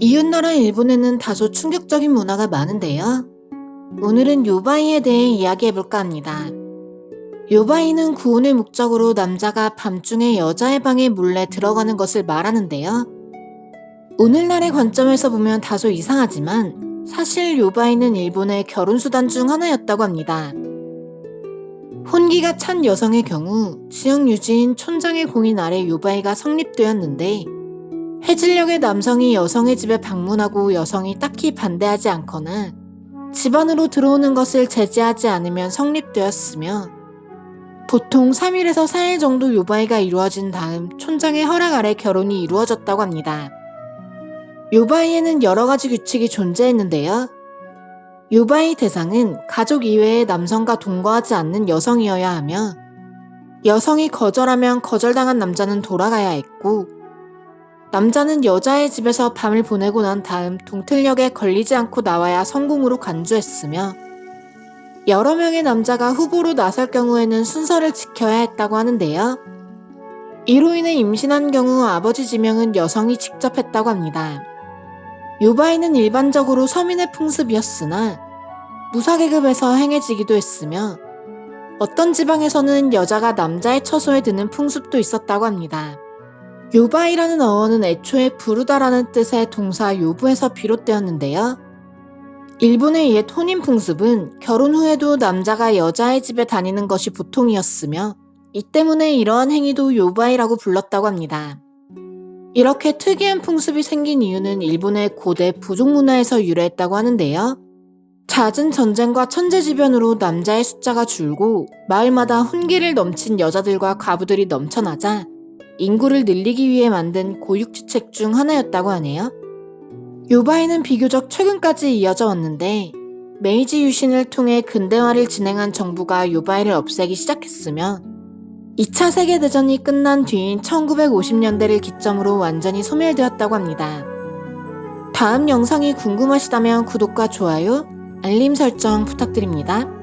이웃나라 일본에는 다소 충격적인 문화가 많은데요. 오늘은 요바이에 대해 이야기해볼까 합니다. 요바이는 구혼의 목적으로 남자가 밤중에 여자의 방에 몰래 들어가는 것을 말하는데요. 오늘날의 관점에서 보면 다소 이상하지만 사실 요바이는 일본의 결혼수단 중 하나였다고 합니다. 혼기가 찬 여성의 경우 지역 유지인 촌장의 공인 아래 요바이가 성립되었는데 해질녘에 남성이 여성의 집에 방문하고 여성이 딱히 반대하지 않거나 집 안으로 들어오는 것을 제지하지 않으면 성립되었으며 보통 3일에서 4일 정도 요바이가 이루어진 다음 촌장의 허락 아래 결혼이 이루어졌다고 합니다. 요바이에는 여러 가지 규칙이 존재했는데요. 요바이 대상은 가족 이외의 남성과 동거하지 않는 여성이어야 하며 여성이 거절하면 거절당한 남자는 돌아가야 했고 남자는 여자의 집에서 밤을 보내고 난 다음 동틀역에 걸리지 않고 나와야 성공으로 간주했으며 여러 명의 남자가 후보로 나설 경우에는 순서를 지켜야 했다고 하는데요. 이로 인해 임신한 경우 아버지 지명은 여성이 직접 했다고 합니다. 요바이는 일반적으로 서민의 풍습이었으나 무사계급에서 행해지기도 했으며 어떤 지방에서는 여자가 남자의 처소에 드는 풍습도 있었다고 합니다. 요바이라는 어원은 애초에 부르다라는 뜻의 동사 요부에서 비롯되었는데요. 일본의 옛 혼인 풍습은 결혼 후에도 남자가 여자의 집에 다니는 것이 보통이었으며 이 때문에 이러한 행위도 요바이라고 불렀다고 합니다. 이렇게 특이한 풍습이 생긴 이유는 일본의 고대 부족 문화에서 유래했다고 하는데요. 잦은 전쟁과 천재지변으로 남자의 숫자가 줄고 마을마다 혼기를 넘친 여자들과 과부들이 넘쳐나자 인구를 늘리기 위해 만든 고육지책 중 하나였다고 하네요. 요바이는 비교적 최근까지 이어져 왔는데 메이지 유신을 통해 근대화를 진행한 정부가 요바이를 없애기 시작했으며 2차 세계대전이 끝난 뒤인 1950년대를 기점으로 완전히 소멸되었다고 합니다. 다음 영상이 궁금하시다면 구독과 좋아요, 알림 설정 부탁드립니다.